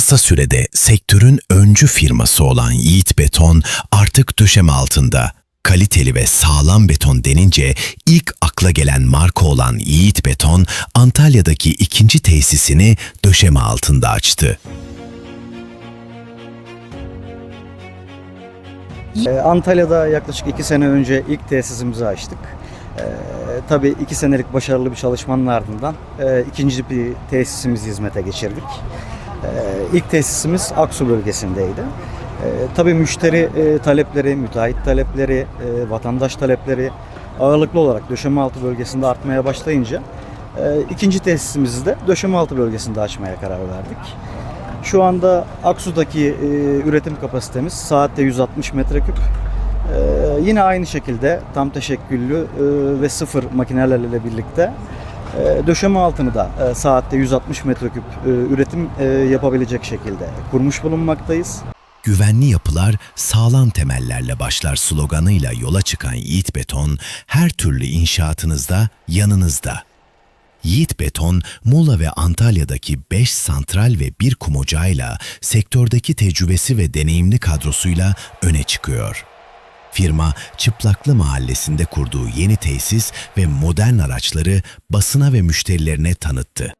kısa sürede sektörün öncü firması olan Yiğit Beton artık döşeme altında. Kaliteli ve sağlam beton denince ilk akla gelen marka olan Yiğit Beton, Antalya'daki ikinci tesisini döşeme altında açtı. Ee, Antalya'da yaklaşık iki sene önce ilk tesisimizi açtık. Ee, tabii iki senelik başarılı bir çalışmanın ardından e, ikinci bir tesisimizi hizmete geçirdik. Ee, ilk tesisimiz Aksu bölgesindeydi. Ee, tabii müşteri e, talepleri, müteahhit talepleri, e, vatandaş talepleri ağırlıklı olarak döşemealtı bölgesinde artmaya başlayınca e, ikinci tesisimizi de döşemealtı bölgesinde açmaya karar verdik. Şu anda Aksu'daki e, üretim kapasitemiz saatte 160 metreküp. E, yine aynı şekilde tam teşekküllü e, ve sıfır makinelerle birlikte e, döşeme altını da e, saatte 160 metreküp e, üretim e, yapabilecek şekilde kurmuş bulunmaktayız. Güvenli yapılar sağlam temellerle başlar sloganıyla yola çıkan Yiğit Beton her türlü inşaatınızda yanınızda. Yiğit Beton, Muğla ve Antalya'daki 5 santral ve bir kum ocağıyla sektördeki tecrübesi ve deneyimli kadrosuyla öne çıkıyor. Firma, Çıplaklı Mahallesi'nde kurduğu yeni tesis ve modern araçları basına ve müşterilerine tanıttı.